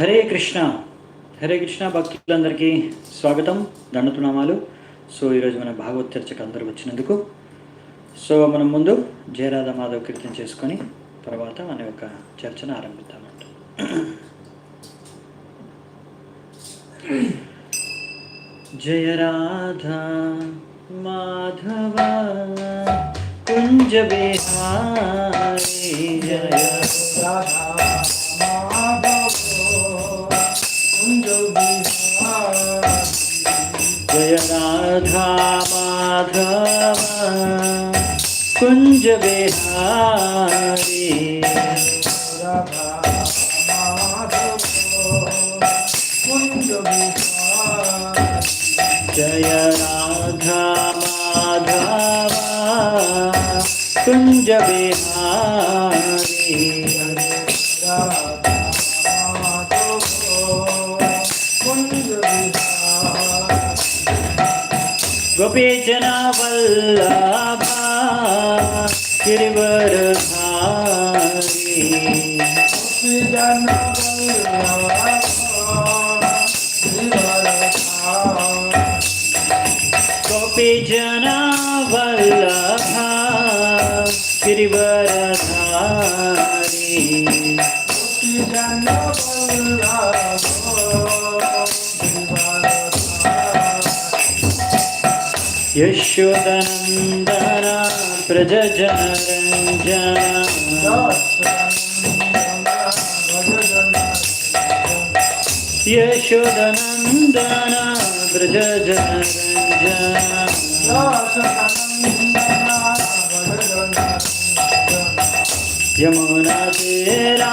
హరే కృష్ణ. హరే కృష్ణ భక్తులందరికీ స్వాగతం. దండతునామాలు సో ఈరోజు మన భాగవత్ చర్చకు అందరూ వచ్చినందుకు. సో మనం ముందు జయరాధ మాధవ్ కీర్తన చేసుకొని తర్వాత మన యొక్క చర్చను ఆరంభిద్దామంట జయరాధ మాధవ కుంజ బిహారీ జయ जय राधा माधव कुंज बिहारी। जय राधा माधव कुंज बिहारी। गोपेचन वल्लभा श्रीवर भारी। गोपेचन वल्लभा अच्युतनन्दन प्रजनरञ्जन यशोदनन्दन ब्रजनरञ्जन यमुना तेरा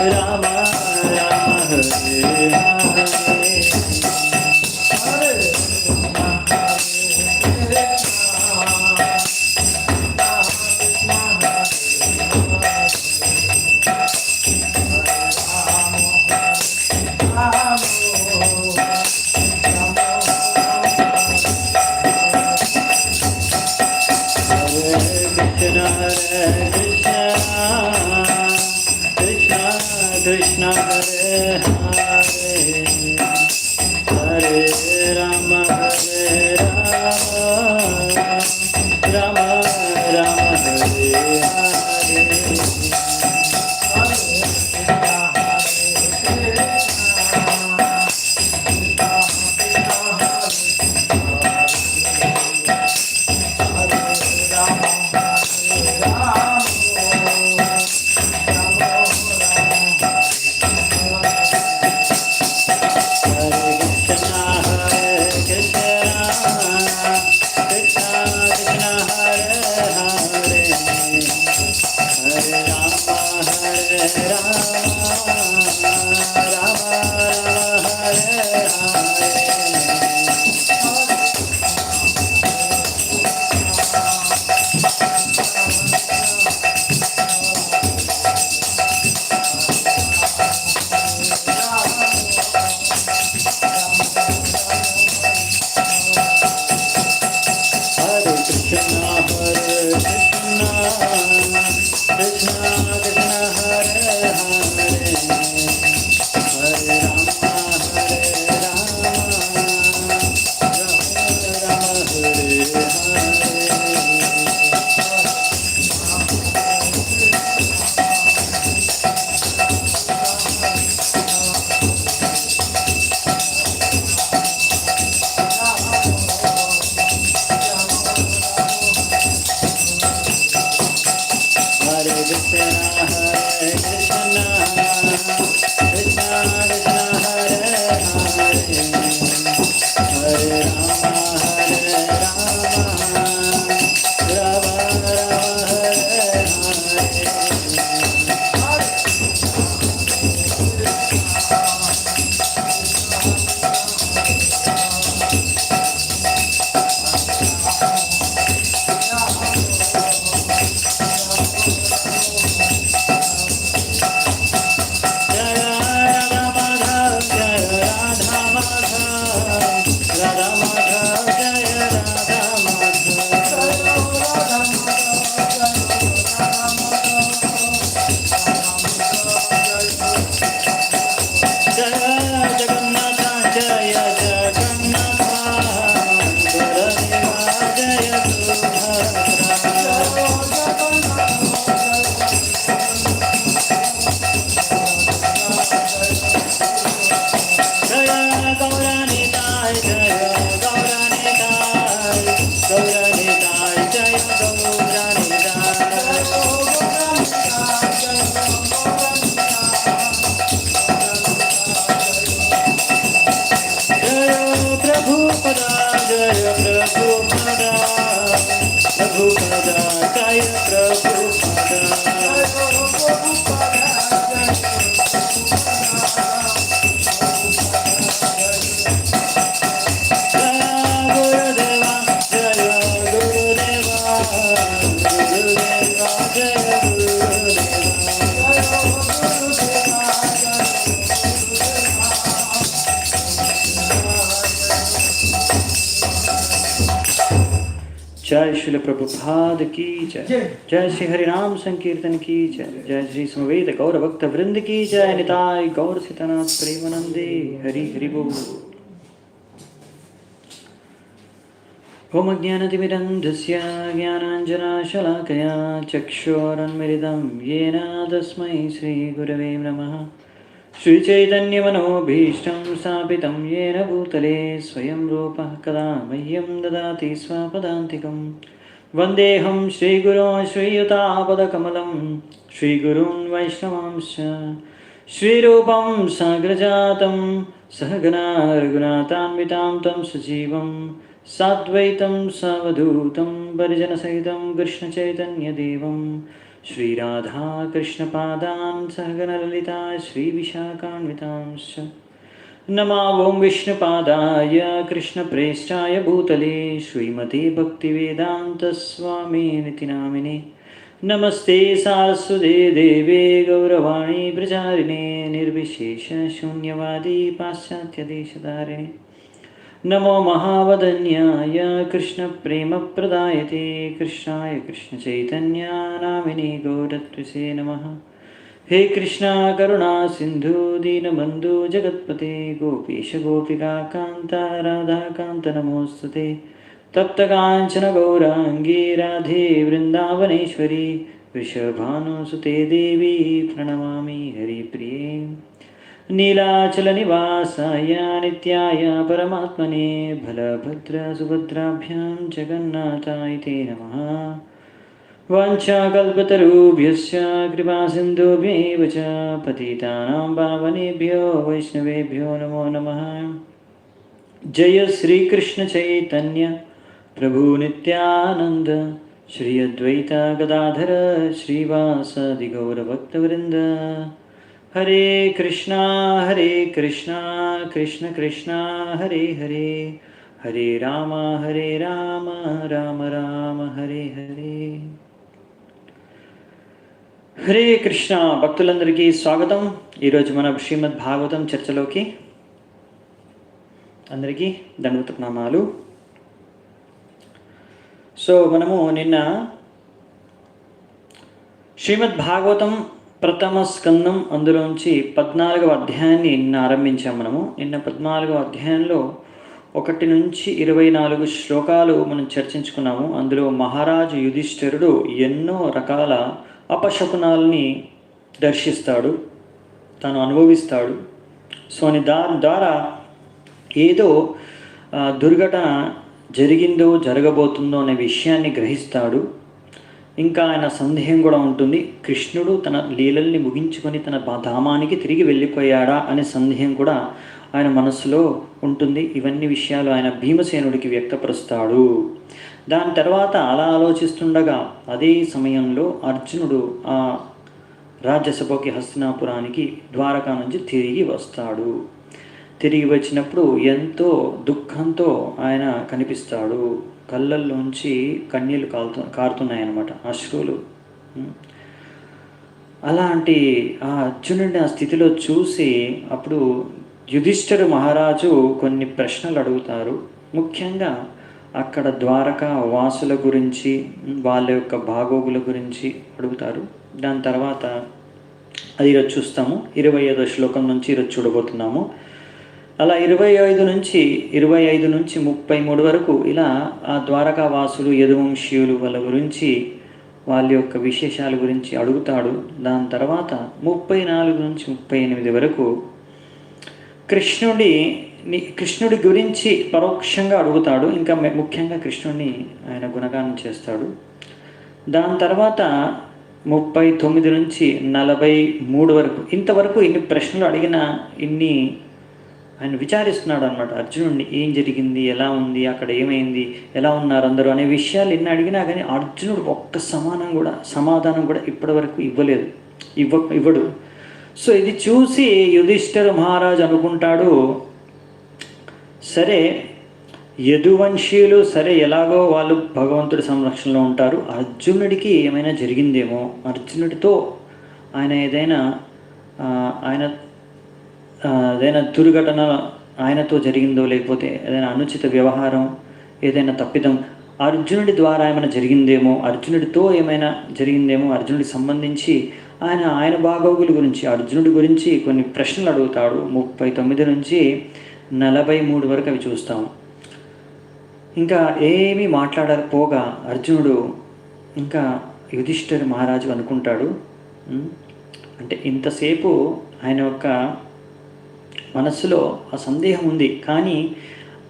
Rama 体変え प्रभुपाद की जय। जय। श्री हरिनाम संकीर्तन की जय। जय श्री समवेद गौर भक्त वृंद की जय। निताय गौर सीतानाथ प्रेमानंदे। हरि हरि बोल। ओम ज्ञानतिमिरन्धस्य ज्ञानाञ्जनाशलाकया चक्षुरन्मिलितं। येन तस्मै श्रीगुरवे नमः। श्रीचैतन्यमनोभीष्टं स्थापितं। येन भूतले स्वयं रूपः कदा मह्यं ददाति स्वपदान्तिकं वन्देऽहं श्रीगुरो श्रीयुतापदकमलं श्रीगुरून् वैष्णवांश्च। श्रीरूपं साग्रजातं सहगना रघुनाथान्वितां तं सजीवं साद्वैतं सावधूतं परिजनसहितं कृष्णचैतन्यदेवं। श्रीराधाकृष्णपादान् सहगनललिता श्रीविशाखान्वितांश्च नमा ॐ विष्णुपादाय कृष्णप्रेष्ठाय भूतले श्रीमते भक्तिवेदान्तस्वामिनिति नामिने नमस्ते सारस्वते देवे गौरवाणी प्रचारिणे निर्विशेषशून्यवादी पाश्चात्यदेशधारिणे नमो महावदन्याय कृष्णप्रेमप्रदायते, कृष्णाय कृष्णचैतन्या नामिने गौरत्विषे नमः। हे कृष्णा करुणा सिन्धु दीनबन्धु जगत्पते गोपीश गोपिका कान्त राधाकान्त नमोऽस्तु ते। तप्तकाञ्चन गौराङ्गी राधे वृन्दावनेश्वरी वृषभानुसुते देवी प्रणमामि हरिप्रिये। नीलाचलनिवासाय नित्याय परमात्मने बलभद्रसुभद्राभ्यां जगन्नाथाय ते नमः। वंशाकल्पतरुभ्यश्च कृपासिन्धुभ्यैव च पतितानां पावनेभ्यो वैष्णवेभ्यो नमो नमः। जय श्रीकृष्णचैतन्य प्रभुनित्यानन्द श्री अद्वैता गदाधर, श्रीवासदिगौरभक्तवृन्द। हरे कृष्णा हरे कृष्णा, कृष्ण कृष्णा, हरे हरे। हरे राम हरे राम राम राम, हरे हरे। హరే కృష్ణ భక్తులందరికీ స్వాగతం. ఈరోజు మన శ్రీమద్ భాగవతం చర్చలోకి అందరికీ దండవత ప్రణామాలు సో మనము నిన్న శ్రీమద్ భాగవతం ప్రథమ స్కందం అందులోంచి పద్నాలుగవ అధ్యాయాన్ని నిన్న ఆరంభించాం మనము. నిన్న పద్నాలుగవ అధ్యాయంలో ఒకటి నుంచి ఇరవై నాలుగు శ్లోకాలు మనం చర్చించుకున్నాము. అందులో మహారాజు యుధిష్ఠిరుడు ఎన్నో రకాల అపశకునాల్ని దర్శిస్తాడు తాను అనుభవిస్తాడు. సో అని దాని ద్వారా ఏదో దుర్ఘటన జరిగిందో జరగబోతుందో అనే విషయాన్ని గ్రహిస్తాడు. ఇంకా ఆయన సందేహం కూడా ఉంటుంది. కృష్ణుడు తన లీలల్ని ముగించుకొని తన ధామానికి తిరిగి వెళ్ళిపోయాడా అనే సందేహం కూడా ఆయన మనసులో ఉంటుంది. ఇవన్నీ విషయాలు ఆయన భీమసేనుడికి వ్యక్తపరుస్తాడు. దాని తర్వాత అలా ఆలోచిస్తుండగా అదే సమయంలో అర్జునుడు ఆ రాజ్యసభకి హస్తినాపురానికి ద్వారకా నుంచి తిరిగి వస్తాడు. తిరిగి వచ్చినప్పుడు ఎంతో దుఃఖంతో ఆయన కనిపిస్తాడు. కళ్ళల్లోంచి కన్నీళ్ళు కాలుతు కారుతున్నాయన్నమాట అశ్రువులు అలాంటి ఆ అర్జునుడిని ఆ స్థితిలో చూసి అప్పుడు యుధిష్ఠరు మహారాజు కొన్ని ప్రశ్నలు అడుగుతారు. ముఖ్యంగా అక్కడ ద్వారకా వాసుల గురించి వాళ్ళ యొక్క భాగోగుల గురించి అడుగుతారు. దాని తర్వాత అది ఈరోజు చూస్తాము. ఇరవై ఐదో శ్లోకం నుంచి ఈరోజు చూడబోతున్నాము. అలా ఇరవై ఐదు నుంచి ఇరవై ఐదు నుంచి ముప్పై మూడు వరకు ఇలా ఆ ద్వారకా వాసులు యదువంశీయులు వాళ్ళ గురించి వాళ్ళ యొక్క విశేషాల గురించి అడుగుతాడు. దాని తర్వాత ముప్పై నాలుగు నుంచి ముప్పై ఎనిమిది వరకు కృష్ణుడి కృష్ణుడి గురించి పరోక్షంగా అడుగుతాడు. ఇంకా ముఖ్యంగా కృష్ణుడిని ఆయన గుణగానం చేస్తాడు. దాని తర్వాత ముప్పై తొమ్మిది నుంచి నలభై మూడు వరకు ఇంతవరకు ఇన్ని ప్రశ్నలు అడిగిన ఇన్ని ఆయన విచారిస్తున్నాడు అనమాట అర్జునుడిని ఏం జరిగింది ఎలా ఉంది అక్కడ ఏమైంది ఎలా ఉన్నారు అందరూ అనే విషయాలు ఎన్ని అడిగినా కానీ అర్జునుడు ఒక్క సమానం కూడా సమాధానం కూడా ఇప్పటివరకు ఇవ్వలేదు. ఇవ్వ ఇవ్వడు. సో ఇది చూసి యుధిష్ఠిర మహారాజు అనుకుంటాడు సరే యదువంశీయులు సరే ఎలాగో వాళ్ళు భగవంతుడి సంరక్షణలో ఉంటారు అర్జునుడికి ఏమైనా జరిగిందేమో అర్జునుడితో ఆయన ఏదైనా ఆయన ఏదైనా దుర్ఘటన ఆయనతో జరిగిందో లేకపోతే ఏదైనా అనుచిత వ్యవహారం ఏదైనా తప్పిదం అర్జునుడి ద్వారా ఏమైనా జరిగిందేమో అర్జునుడితో ఏమైనా జరిగిందేమో అర్జునుడికి సంబంధించి ఆయన ఆయన బాగోగుల గురించి అర్జునుడి గురించి కొన్ని ప్రశ్నలు అడుగుతాడు. ముప్పై తొమ్మిది నుంచి నలభై మూడు వరకు అవి చూస్తాము ఇంకా ఏమీ మాట్లాడకపోగా అర్జునుడు. ఇంకా యుధిష్ఠిర మహారాజు అనుకుంటాడు అంటే ఇంతసేపు ఆయన యొక్క మనస్సులో ఆ సందేహం ఉంది. కానీ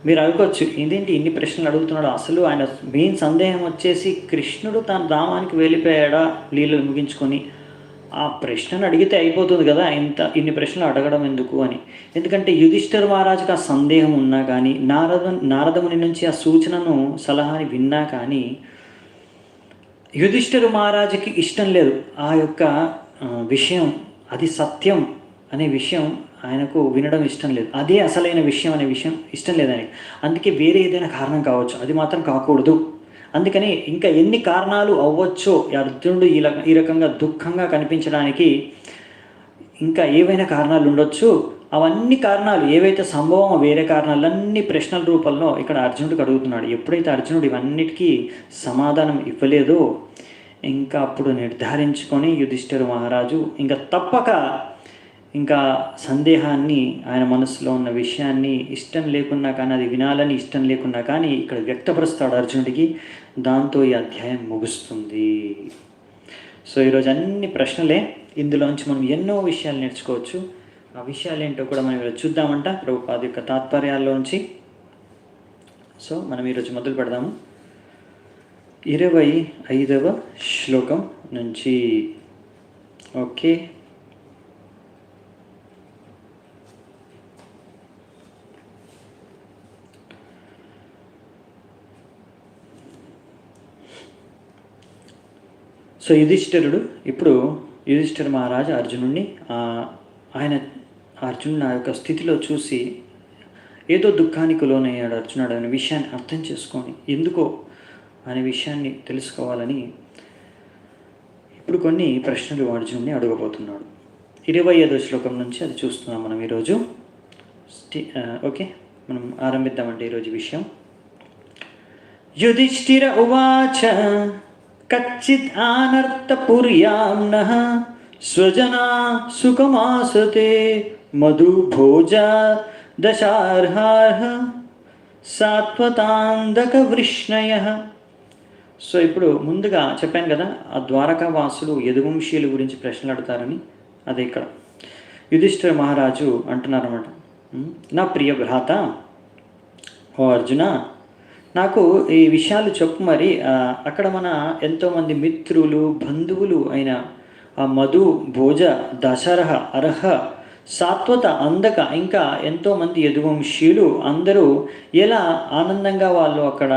మీరు అనుకోవచ్చు ఇదేంటి ఇన్ని ప్రశ్నలు అడుగుతున్నాడు? అసలు ఆయన మెయిన్ సందేహం వచ్చేసి కృష్ణుడు తన ధామానికి వెళ్ళిపోయాడా? లీలలు ముగించుకొని ఆ ప్రశ్నను అడిగితే అయిపోతుంది కదా ఇంత ఇన్ని ప్రశ్నలు అడగడం ఎందుకు అని. ఎందుకంటే యుధిష్ఠర్ మహారాజుకి ఆ సందేహం ఉన్నా కానీ నారద నారదముని నుంచి ఆ సూచనను సలహాని విన్నా కానీ యుధిష్ఠర్ మహారాజుకి ఇష్టం లేదు. ఆ యొక్క విషయం అది సత్యం అనే విషయం ఆయనకు వినడం ఇష్టం లేదు. అదే అసలైన విషయం అనే విషయం ఇష్టం లేదని. అందుకే వేరే ఏదైనా కారణం కావచ్చు. అది మాత్రం కాకూడదు. అందుకని ఇంకా ఎన్ని కారణాలు అవ్వచ్చో ఈ అర్జునుడు ఈ ఈ రకంగా దుఃఖంగా కనిపించడానికి ఇంకా ఏవైనా కారణాలు ఉండొచ్చు. అవన్నీ కారణాలు ఏవైతే సంభవం వేరే కారణాలన్నీ ప్రశ్నల రూపంలో ఇక్కడ అర్జునుడికి అడుగుతున్నాడు. ఎప్పుడైతే అర్జునుడు ఇవన్నిటికీ సమాధానం ఇవ్వలేదో ఇంకా అప్పుడు నిర్ధారించుకొని యుధిష్ఠిర మహారాజు ఇంకా తప్పక ఇంకా సందేహాన్ని ఆయన మనసులో ఉన్న విషయాన్ని ఇష్టం లేకున్నా కానీ అది వినాలని ఇష్టం లేకున్నా కానీ ఇక్కడ వ్యక్తపరుస్తాడు అర్జునుడికి. దాంతో ఈ అధ్యాయం ముగుస్తుంది. సో ఈరోజు అన్ని ప్రశ్నలే ఇందులోంచి మనం ఎన్నో విషయాలు నేర్చుకోవచ్చు. ఆ విషయాలు ఏంటో కూడా మనం ఈరోజు చూద్దామంట ప్రభుపాద యొక్క తాత్పర్యాల్లోంచి. సో మనం ఈరోజు మొదలు పెడదాము. ఇరవై ఐదవ శ్లోకం నుంచి. ఓకే. సో యుధిష్ఠిరుడు ఇప్పుడు యుధిష్ఠిర మహారాజు అర్జునుడిని ఆయన అర్జునుడు ఆ యొక్క స్థితిలో చూసి ఏదో దుఃఖానికి లోనయ్యాడు అర్జునుడు అనే విషయాన్ని అర్థం చేసుకొని ఎందుకో అనే విషయాన్ని తెలుసుకోవాలని ఇప్పుడు కొన్ని ప్రశ్నలు అర్జునుడిని అడగబోతున్నాడు. ఇరవై ఐదో శ్లోకం నుంచి అది చూస్తున్నాం మనం ఈరోజు. స్టి ఓకే మనం ఆరంభిద్దామండి ఈరోజు విషయం. యుధిష్ఠిర ఉవాచ కచ్చిత్ ఆనర్తపుర్యాం నః స్వజనా సుఖమాసతే మధుభోజ దశార్హార్హ సాత్వతాందక వృష్ణయ సో ఇప్పుడు ముందుగా చెప్పాను కదా ఆ ద్వారకా వాసులు యదువంశీయుల గురించి ప్రశ్నలు అడుగుతారని అదే ఇక్కడ. యుధిష్ఠిర మహారాజు అంటున్నారన్నమాట. నా ప్రియ భ్రాత ఓ అర్జున నాకు ఈ విషయాలు చెప్పు మరి. అక్కడ మన ఎంతోమంది మిత్రులు బంధువులు అయిన ఆ మధు భోజ దశరహ అర్హ సాత్వత అందక ఇంకా ఎంతోమంది యదువంశీయులు అందరూ ఎలా ఆనందంగా వాళ్ళు అక్కడ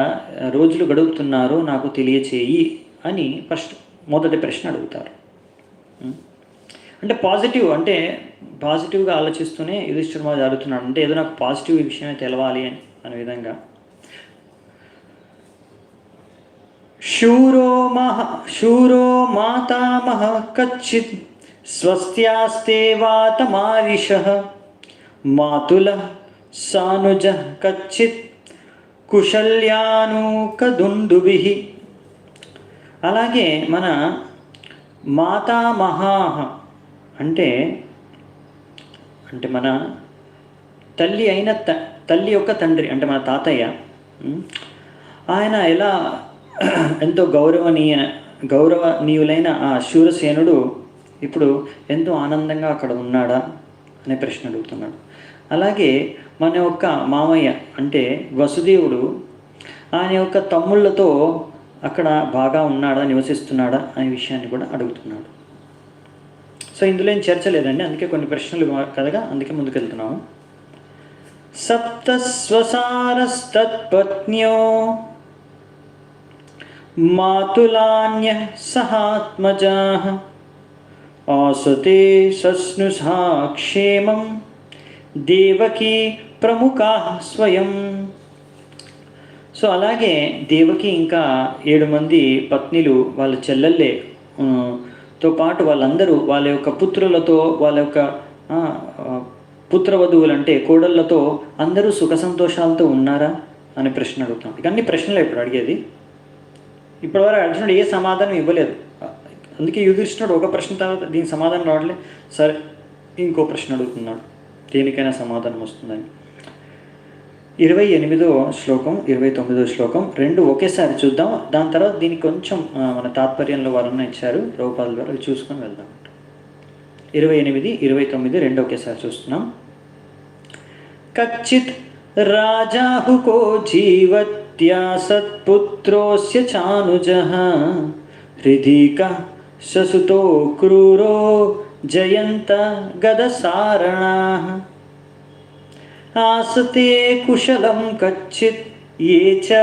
రోజులు గడుపుతున్నారో నాకు తెలియచేయి అని ఫస్ట్ మొదటి ప్రశ్న అడుగుతారు. అంటే పాజిటివ్ అంటే పాజిటివ్గా ఆలోచిస్తూనే యుధిష్ఠిర మహారాజు అడుగుతున్నాడు. అంటే ఏదో నాకు పాజిటివ్ విషయమే తెలవాలి అని అనే విధంగా. శూరో మహ శూరో మాతామహ కచ్చిత్ స్వస్త్యాస్తే వాతమారిష మాతుల సానుజ కచ్చిత్ కుశల్యానూకదుందుభి అలాగే మన మాతామహాహ అంటే అంటే మన తల్లి అయిన త తల్లి యొక్క తండ్రి అంటే మన తాతయ్య ఆయన ఎలా ఎంతో గౌరవనీయ గౌరవనీయులైన ఆ శూరసేనుడు ఇప్పుడు ఎంతో ఆనందంగా అక్కడ ఉన్నాడా అనే ప్రశ్న అడుగుతున్నాడు. అలాగే మన యొక్క మామయ్య అంటే వసుదేవుడు ఆయన యొక్క తమ్ముళ్ళతో అక్కడ బాగా ఉన్నాడా నివసిస్తున్నాడా అనే విషయాన్ని కూడా అడుగుతున్నాడు. సో ఇందులో ఏం చర్చ లేదండి. అందుకే కొన్ని ప్రశ్నలు కదగా అందుకే ముందుకెళ్తున్నాము. సప్తస్వసారస్తత్పత్న్యో మాతులాన్య సహాత్మజా ఆసతే సస్నుషా క్షేమం దేవకీ ప్రముఖా స్వయం సో అలాగే దేవకి ఇంకా ఏడు మంది పత్నిలు వాళ్ళ చెల్లెళ్ళే. తో పాటు వాళ్ళందరూ వాళ్ళ యొక్క పుత్రులతో వాళ్ళ యొక్క పుత్రవధువులంటే పుత్రవధువులు అంటే కోడళ్ళతో అందరూ సుఖ సంతోషాలతో ఉన్నారా అనే ప్రశ్న అడుగుతున్నాం. ఇక అన్ని ప్రశ్నలు ఇప్పుడు అడిగేది. ఇప్పటివరకు అర్జునుడు ఏ సమాధానం ఇవ్వలేదు. అందుకే యుధిష్ఠుడు ఒక ప్రశ్న తర్వాత దీనికి సమాధానం రావట్లేదు సరే ఇంకో ప్రశ్న అడుగుతున్నాడు. దేనికైనా సమాధానం వస్తుందని. ఇరవై ఎనిమిదో శ్లోకం ఇరవై తొమ్మిదో శ్లోకం రెండు ఒకేసారి చూద్దాం. దాని తర్వాత దీనికి కొంచెం మన తాత్పర్యంలో వర్ణన ఇచ్చారు. రూపాల ద్వారా చూసుకొని వెళ్దాం. ఇరవై ఎనిమిది ఇరవై తొమ్మిది రెండు ఒకేసారి చూస్తున్నాం. కచ్చిత్ రాజాహుకో జీవత్యా సత్పుత్రోస్య చానుజ హృదీక ససుతో క్రూరో జయంత గదసారణ ఆసతే కుశలం కచ్చిత్ ఏ చ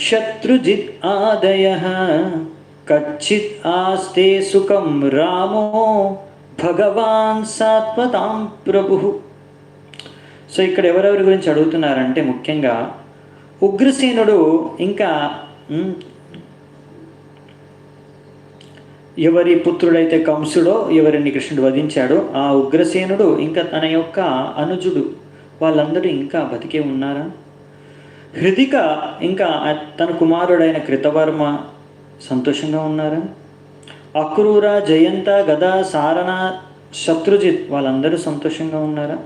శత్రుజిత్ ఆదయ కచ్చిత్ ఆస్తే సుఖం రామో భగవాన్ సాత్వతాం ప్రభు సో ఇక్కడ ఎవరెవరి గురించి అడుగుతున్నారంటే ముఖ్యంగా ఉగ్రసేనుడు ఇంకా ఎవరి పుత్రుడైతే కంసుడో ఎవరిని కృష్ణుడు వధించాడో ఆ ఉగ్రసేనుడు ఇంకా తన యొక్క అనుజుడు. వాళ్ళందరూ ఇంకా బతికే ఉన్నారా? హృదిక ఇంకా తన కుమారుడైన కృతవర్మ సంతోషంగా ఉన్నారా? అక్రూర జయంత గద సారణ శత్రుజిత్ వాళ్ళందరూ సంతోషంగా ఉన్నారా?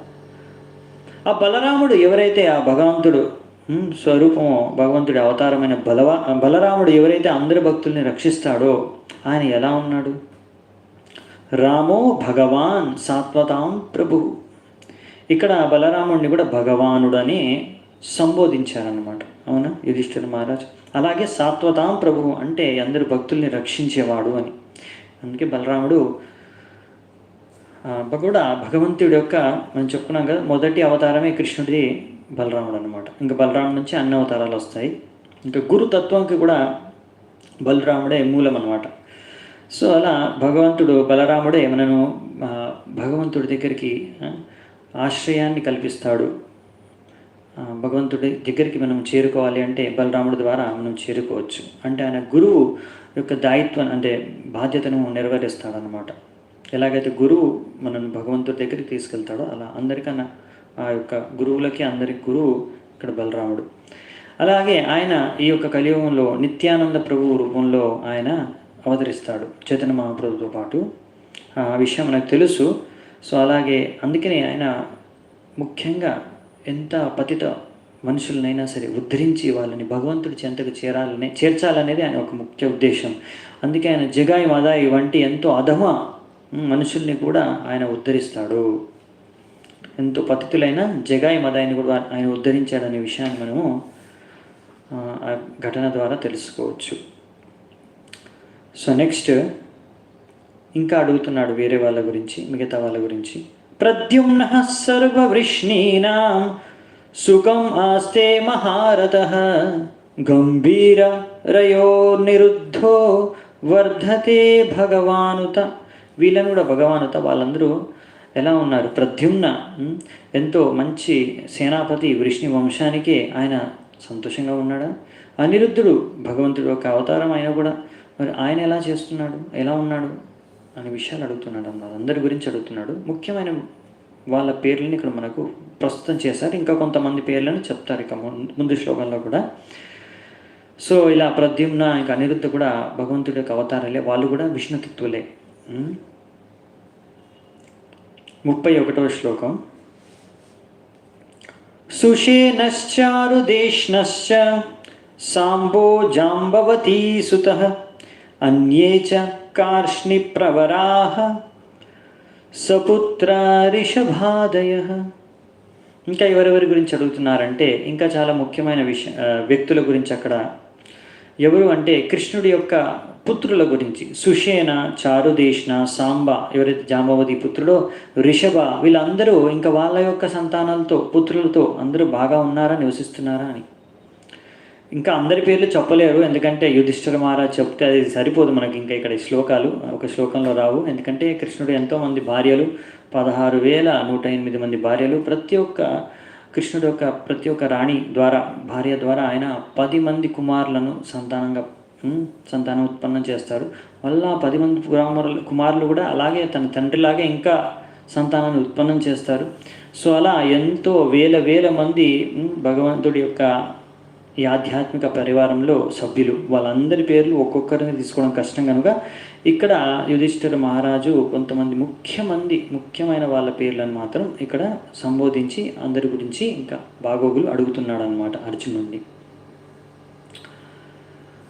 ఆ బలరాముడు ఎవరైతే ఆ భగవంతుడు స్వరూపము భగవంతుడి అవతారమైన బలవా బలరాముడు ఎవరైతే అందరి భక్తుల్ని రక్షిస్తాడో ఆయన ఎలా ఉన్నాడు? రామో భగవాన్ సాత్వతాం ప్రభు. ఇక్కడ బలరాముడిని కూడా భగవానుడని సంబోధించారనమాట అవునా? యుధిష్ఠిర మహారాజ్. అలాగే సాత్వతాం ప్రభు అంటే అందరి భక్తుల్ని రక్షించేవాడు అని. అందుకే బలరాముడు కూడా భగవంతుడి యొక్క మనం చెప్పుకున్నాం కదా మొదటి అవతారమే కృష్ణుడిది. బలరాముడు అనమాట ఇంకా బలరాముడు నుంచి అన్ని అవతారాలు వస్తాయి. ఇంకా గురుతత్వంకి కూడా బలరాముడే మూలం అనమాట సో అలా భగవంతుడు బలరాముడే మనను భగవంతుడి దగ్గరికి ఆశ్రయాన్ని కల్పిస్తాడు. భగవంతుడి దగ్గరికి మనం చేరుకోవాలి అంటే బలరాముడి ద్వారా మనం చేరుకోవచ్చు. అంటే ఆయన గురువు యొక్క దాయిత్వం అంటే బాధ్యతను నెరవేరుస్తాడనమాట ఎలాగైతే గురువు మనల్ని భగవంతుడి దగ్గరికి తీసుకెళ్తాడో అలా అందరికన్నా ఆ యొక్క గురువులకి అందరి గురువు ఇక్కడ బలరాముడు. అలాగే ఆయన ఈ యొక్క కలియుగంలో నిత్యానంద ప్రభువు రూపంలో ఆయన అవతరిస్తాడు చైతన్య మహాప్రభుతో పాటు. ఆ విషయం నాకు తెలుసు. సో అలాగే అందుకనే ఆయన ముఖ్యంగా ఎంత పతిత మనుషులనైనా సరే ఉద్ధరించి వాళ్ళని భగవంతుడి చెంతకు చేరాలని చేర్చాలనేది ఆయన ఒక ముఖ్య ఉద్దేశం. అందుకే ఆయన జగాయి మదాయి వంటి ఎంతో అధమ మనుషుల్ని కూడా ఆయన ఉద్ధరిస్తాడు. ఎంతో పతితులైన జగాయి మదాయిని కూడా ఆయన ఉద్ధరించాడనే విషయాన్ని మనము ఆ, ఘటన ద్వారా తెలుసుకోవచ్చు. సో నెక్స్ట్ ఇంకా అడుగుతున్నాడు వేరే వాళ్ళ గురించి మిగతా వాళ్ళ గురించి. ప్రద్యుమ్న సర్వవృష్ణీనాం సుఖం ఆస్తే మహారథ గంభీర రయో నిరుద్ధో వర్ధతే భగవానుత. వీళ్ళని కూడా భగవానుత వాళ్ళందరూ ఎలా ఉన్నారు? ప్రద్యుమ్న ఎంతో మంచి సేనాపతి వృష్ణి వంశానికే ఆయన సంతోషంగా ఉన్నాడా? అనిరుద్ధుడు భగవంతుడు ఒక అవతారం అయినా కూడా మరి ఆయన ఎలా చేస్తున్నాడు? ఎలా ఉన్నాడు? అనే విషయాలు అడుగుతున్నాడు అన్నారు అందరి గురించి అడుగుతున్నాడు. ముఖ్యమైన వాళ్ళ పేర్లను ఇక్కడ మనకు ప్రస్తుతం చేశారు. ఇంకా కొంతమంది పేర్లను చెప్తారు ఇక ముందు శ్లోకంలో కూడా. సో ఇలా ప్రద్యుమ్న ఇంకా అనిరుద్ధ కూడా భగవంతుడి యొక్క అవతారాలే. వాళ్ళు కూడా విష్ణుతత్వులే. ముప్పై ఒకటవ శ్లోకం. సుషేనశ్చారుదేష్ణశ్చ సాంబో జాంబవతీ సుత అన్యే చ కార్ష్ణిప్రవరాः సపుత్ర రిషభాదయ. ఇంకా ఎవరెవరి గురించి అడుగుతున్నారంటే ఇంకా చాలా ముఖ్యమైన విషయ వ్యక్తుల గురించి అక్కడ ఎవరు అంటే కృష్ణుడి యొక్క పుత్రుల గురించి. సుషేన చారుదేష్ణ సాంబ ఎవరైతే జాంబవతి పుత్రుడో రిషభ వీళ్ళందరూ ఇంకా వాళ్ళ యొక్క సంతానాలతో పుత్రులతో అందరూ బాగా ఉన్నారా నివసిస్తున్నారా అని. ఇంకా అందరి పేర్లు చెప్పలేరు ఎందుకంటే యుధిష్ఠిర మహారాజ్ చెప్తే అది సరిపోదు మనకి ఇంకా ఇక్కడ శ్లోకాలు ఒక శ్లోకంలో రావు. ఎందుకంటే కృష్ణుడు ఎంతోమంది భార్యలు పదహారు వేల నూట ఎనిమిది మంది భార్యలు ప్రతి ఒక్క కృష్ణుడు యొక్క ప్రతి ఒక్క రాణి ద్వారా భార్య ద్వారా ఆయన పది మంది కుమారులను సంతానంగా సంతానం ఉత్పన్నం చేస్తారు. మళ్ళా పది మంది కుమారులు కుమారులు కూడా అలాగే తన తండ్రిలాగే ఇంకా సంతానాన్ని ఉత్పన్నం చేస్తారు. సో అలా ఎంతో వేల వేల మంది భగవంతుడి యొక్క ఈ ఆధ్యాత్మిక పరివారంలో సభ్యులు. వాళ్ళందరి పేర్లు ఒక్కొక్కరిని తీసుకోవడం కష్టం కనుక ఇక్కడ యుధిష్ఠిర మహారాజు కొంతమంది ముఖ్యమంది ముఖ్యమైన వాళ్ళ పేర్లను మాత్రం ఇక్కడ సంబోధించి అందరి గురించి ఇంకా బాగోగులు అడుగుతున్నాడు అనమాట అర్జునుడిని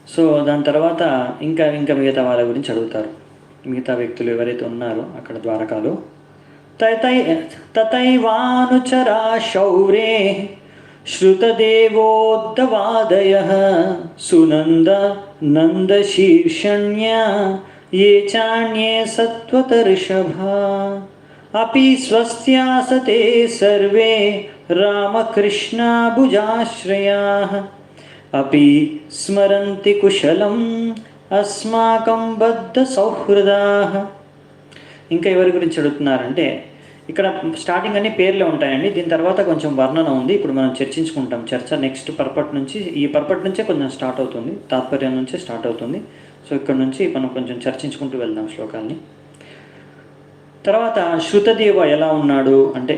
సో దాని తర్వాత ఇంకా ఇంకా మిగతా వాళ్ళ గురించి అడుగుతారు మిగతా వ్యక్తులు ఎవరైతే ఉన్నారో అక్కడ ద్వారకాలో తతై తతైవానుచరా శౌరే श्रुतदेवोद्धवादय सुनन्द नन्दशीर्षण्या ये चान्ये सत्त्वतर्षभा अपि स्वस्त्यासते सर्वे रामकृष्णाभुजाश्रयाः अपि स्मरन्ति कुशलम् अस्माकं बद्धसौहृदाः ఇంకా ఎవరి గురించి అడుగుతున్నారంటే ఇక్కడ స్టార్టింగ్ అన్ని పేర్లే ఉంటాయండి దీని తర్వాత కొంచెం వర్ణన ఉంది ఇప్పుడు మనం చర్చించుకుంటాం చర్చ నెక్స్ట్ పర్పట్ నుంచి ఈ పర్పట్ నుంచే కొంచెం స్టార్ట్ అవుతుంది తాత్పర్యం నుంచే స్టార్ట్ అవుతుంది సో ఇక్కడ నుంచి మనం కొంచెం చర్చించుకుంటూ వెళ్దాం శ్లోకాల్ని తర్వాత శృతదేవ ఎలా ఉన్నాడు అంటే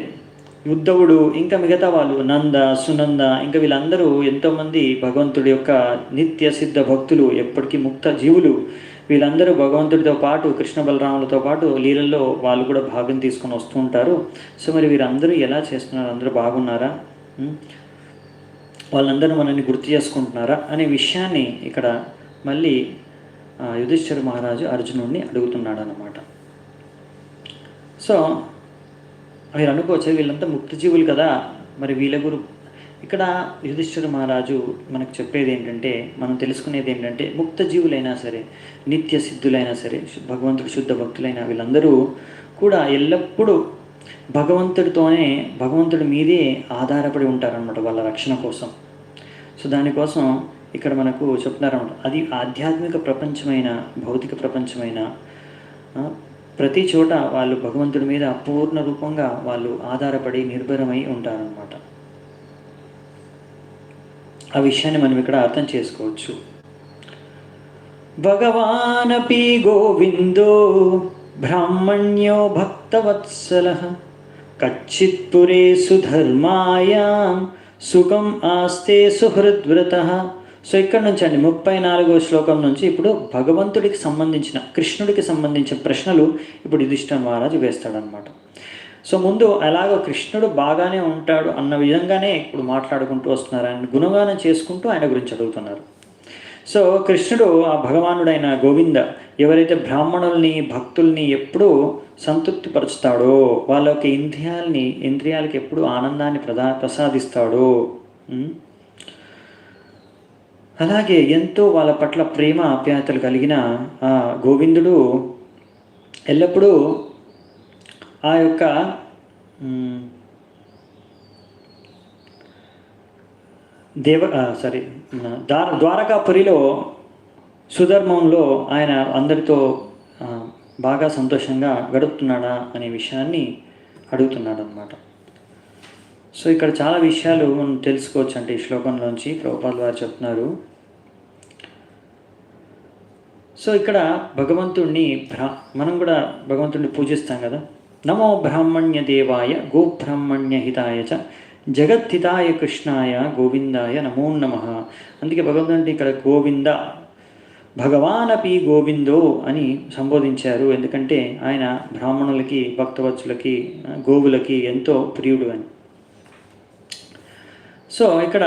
ఉద్ధవుడు ఇంకా మిగతా వాళ్ళు నంద సునంద ఇంకా వీళ్ళందరూ ఎంతోమంది భగవంతుడి యొక్క నిత్య సిద్ధ భక్తులు ఎప్పటికీ ముక్త జీవులు. వీళ్ళందరూ భగవంతుడితో పాటు కృష్ణ బలరాములతో పాటు లీలల్లో వాళ్ళు కూడా భాగం తీసుకొని వస్తూ ఉంటారు. సో మరి వీరందరూ ఎలా చేస్తున్నారు? అందరూ బాగున్నారా? వాళ్ళందరూ మనల్ని గుర్తు చేసుకుంటున్నారా? అనే విషయాన్ని ఇక్కడ మళ్ళీ యుధిష్ఠిర మహారాజు అర్జునుడిని అడుగుతున్నాడు అన్నమాట సో మీరు అనుకోవచ్చు వీళ్ళంతా ముక్తజీవులు కదా. మరి వీళ్ళ గురు ఇక్కడ యుధిష్ఠిర మహారాజు మనకు చెప్పేది ఏంటంటే మనం తెలుసుకునేది ఏంటంటే ముక్త జీవులైనా సరే నిత్య సిద్ధులైనా సరే భగవంతుడు శుద్ధ భక్తులైన వీళ్ళందరూ కూడా ఎల్లప్పుడూ భగవంతుడితోనే భగవంతుడి మీదే ఆధారపడి ఉంటారనమాట వాళ్ళ రక్షణ కోసం. సో దానికోసం ఇక్కడ మనకు చెప్తున్నారన్నమాట. అది ఆధ్యాత్మిక ప్రపంచమైన భౌతిక ప్రపంచమైన ప్రతి చోట వాళ్ళు భగవంతుడి మీద పూర్ణ రూపంగా వాళ్ళు ఆధారపడి నిర్భరమై ఉంటారనమాట ఆ విషయాన్ని మనం ఇక్కడ అర్థం చేసుకోవచ్చు. భగవానపి గోవిందో బ్రాహ్మణ్యో భక్తవత్సల కచ్చిత్పురే సుధర్మాయాం సుఖం ఆస్తే సుహృద్వ్రత సో ఇక్కడ నుంచి అండి ముప్పై నాలుగో శ్లోకం నుంచి ఇప్పుడు భగవంతుడికి సంబంధించిన కృష్ణుడికి సంబంధించిన ప్రశ్నలు ఇప్పుడు యుధిష్ఠ మహారాజు వేస్తాడనమాట సో ముందు అలాగో కృష్ణుడు బాగానే ఉంటాడు అన్న విధంగానే ఇప్పుడు మాట్లాడుకుంటూ వస్తున్నారు. ఆయన గుణగానం చేసుకుంటూ ఆయన గురించి అడుగుతున్నారు. సో కృష్ణుడు ఆ భగవానుడైన గోవింద ఎవరైతే బ్రాహ్మణుల్ని భక్తుల్ని ఎప్పుడూ సంతృప్తిపరుచుతాడో వాళ్ళ యొక్క ఇంద్రియాల్ని ఇంద్రియాలకి ఎప్పుడు ఆనందాన్ని ప్రదా ప్రసాదిస్తాడో అలాగే ఎంతో వాళ్ళ పట్ల ప్రేమ ఆప్యాయతలు కలిగిన ఆ గోవిందుడు ఎల్లప్పుడూ ఆ యొక్క దేవ సారీ ద్వార ద్వారకాపురిలో సుధర్మంలో ఆయన అందరితో బాగా సంతోషంగా గడుపుతున్నాడా అనే విషయాన్ని అడుగుతున్నాడు అనమాట సో ఇక్కడ చాలా విషయాలు మనం తెలుసుకోవచ్చు అంటే ఈ శ్లోకంలోంచి ప్రభుపాల్ వారు చెప్తున్నారు. సో ఇక్కడ భగవంతుణ్ణి బ్రా మనం కూడా భగవంతుణ్ణి పూజిస్తాం కదా. నమో బ్రాహ్మణ్య దేవాయ గోబ్రాహ్మణ్య హితాయ చ జగద్హితాయ కృష్ణాయ గోవిందాయ నమో నమ. అందుకే భగవంతుడి ఇక్కడ గోవింద భగవానపి గోవిందో అని సంబోధించారు. ఎందుకంటే ఆయన బ్రాహ్మణులకి భక్తవత్సులకి గోవులకి ఎంతో ప్రియుడు అని. సో ఇక్కడ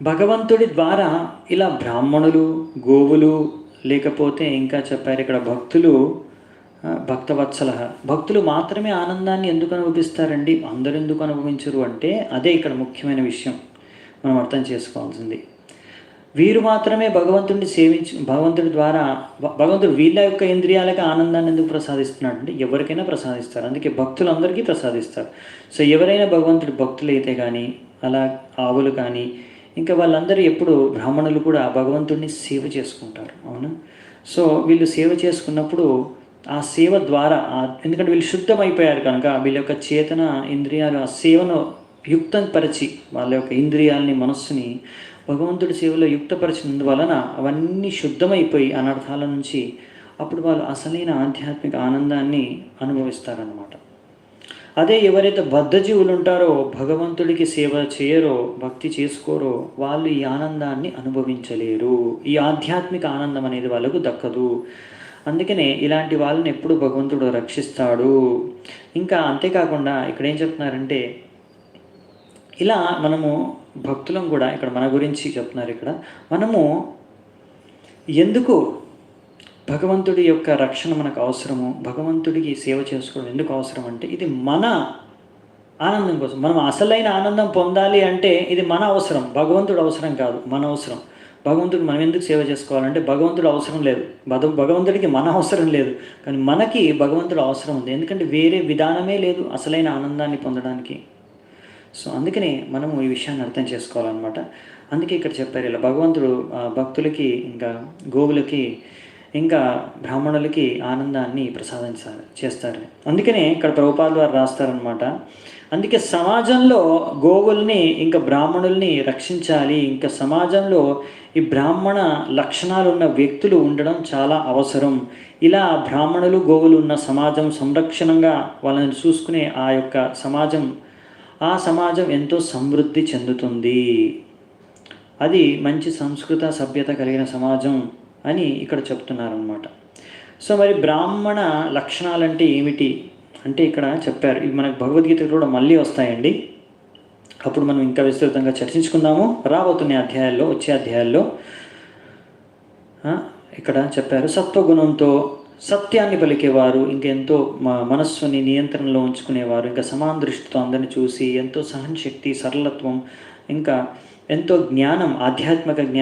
భగవంతుడి ద్వారా ఇలా బ్రాహ్మణులు గోవులు లేకపోతే ఇంకా చెప్పారు ఇక్కడ భక్తులు భక్తవత్సల భక్తులు మాత్రమే ఆనందాన్ని ఎందుకు అనుభవిస్తారండి? అందరూ ఎందుకు అనుభవించరు అంటే అదే ఇక్కడ ముఖ్యమైన విషయం. మనం అర్థం చేసుకోవాల్సింది. వీరు మాత్రమే భగవంతుడిని సేవించి భగవంతుడి ద్వారా భగవంతుడు వీళ్ళ యొక్క ఇంద్రియాలకు ఆనందాన్ని ఎందుకు ప్రసాదిస్తున్నాడు అంటే ఎవరికైనా ప్రసాదిస్తారు. అందుకే భక్తులందరికీ ప్రసాదిస్తారు. సో ఎవరైనా భగవంతుడి భక్తులైతే కానీ అలా ఆవులు కానీ ఇంకా వాళ్ళందరూ ఎప్పుడు బ్రాహ్మణులు కూడా భగవంతుడిని సేవ చేసుకుంటారు అవునా? సో వీళ్ళు సేవ చేసుకున్నప్పుడు ఆ సేవ ద్వారా ఎందుకంటే వీళ్ళు శుద్ధమైపోయారు కనుక వీళ్ళ యొక్క చేతన ఇంద్రియాలు ఆ సేవను యుక్తపరిచి వాళ్ళ యొక్క ఇంద్రియాలని మనస్సుని భగవంతుడి సేవలో యుక్తపరిచినందువలన అవన్నీ శుద్ధమైపోయి అనర్థాల నుంచి అప్పుడు వాళ్ళు అసలైన ఆధ్యాత్మిక ఆనందాన్ని అనుభవిస్తారన్నమాట. అదే ఎవరైతే బద్ధజీవులు ఉంటారో భగవంతుడికి సేవ చేయరో భక్తి చేసుకోరో వాళ్ళు ఈ ఆనందాన్ని అనుభవించలేరు. ఈ ఆధ్యాత్మిక ఆనందం అనేది వాళ్ళకు దక్కదు. అందుకనే ఇలాంటి వాళ్ళని ఎప్పుడు భగవంతుడు రక్షిస్తాడు. ఇంకా అంతేకాకుండా ఇక్కడ ఏం చెప్తున్నారంటే ఇలా మనము భక్తులం కూడా ఇక్కడ మన గురించి చెప్తున్నారు ఇక్కడ. మనము ఎందుకు భగవంతుడి యొక్క రక్షణ మనకు అవసరము భగవంతుడికి సేవ చేసుకోవడం ఎందుకు అవసరం అంటే ఇది మన ఆనందం కోసం. మనం అసలైన ఆనందం పొందాలి అంటే ఇది మన అవసరం. భగవంతుడు అవసరం కాదు మన అవసరం. భగవంతుడు మనం ఎందుకు సేవ చేసుకోవాలంటే భగవంతుడు అవసరం లేదు. భగ భగవంతుడికి మన అవసరం లేదు. కానీ మనకి భగవంతుడు అవసరం ఉంది. ఎందుకంటే వేరే విధానమే లేదు అసలైన ఆనందాన్ని పొందడానికి. సో అందుకనే మనము ఈ విషయాన్ని అర్థం చేసుకోవాలన్నమాట. అందుకే ఇక్కడ చెప్పారు ఇలా భగవంతుడు భక్తులకి ఇంకా గోవులకి ఇంకా బ్రాహ్మణులకి ఆనందాన్ని ప్రసాదించాలి చేస్తారు అందుకనే ఇక్కడ ప్రభుపాద వారు రాస్తారనమాట అందుకే సమాజంలో గోవుల్ని ఇంకా బ్రాహ్మణుల్ని రక్షించాలి. ఇంకా సమాజంలో ఈ బ్రాహ్మణ లక్షణాలు ఉన్న వ్యక్తులు ఉండడం చాలా అవసరం. ఇలా బ్రాహ్మణులు గోవులు ఉన్న సమాజం సంరక్షణంగా వాళ్ళని చూసుకునే ఆ యొక్క సమాజం ఆ సమాజం ఎంతో సమృద్ధి చెందుతుంది. అది మంచి సంస్కృత సభ్యత కలిగిన సమాజం. అని ఇక్కడ చెప్తున్నారనమాట సో మరి బ్రాహ్మణ లక్షణాలంటే ఏమిటి? అంటే ఇక్కడ చెప్పారు ఇవి మనకు భగవద్గీత కూడా మళ్ళీ వస్తాయండి. అప్పుడు మనం ఇంకా విస్తృతంగా చర్చించుకుందాము. రాబోతున్న అధ్యాయాల్లో వచ్చే అధ్యాయాల్లో ఇక్కడ చెప్పారు సత్వగుణంతో సత్యాన్ని పలికేవారు ఇంకెంతో మనస్సుని నియంత్రణలో ఉంచుకునేవారు ఇంకా సమాన దృష్టితో అందరిని చూసి ఎంతో సహనశక్తి సరళత్వం ఇంకా ఎంతో జ్ఞానం ఆధ్యాత్మిక జ్ఞానం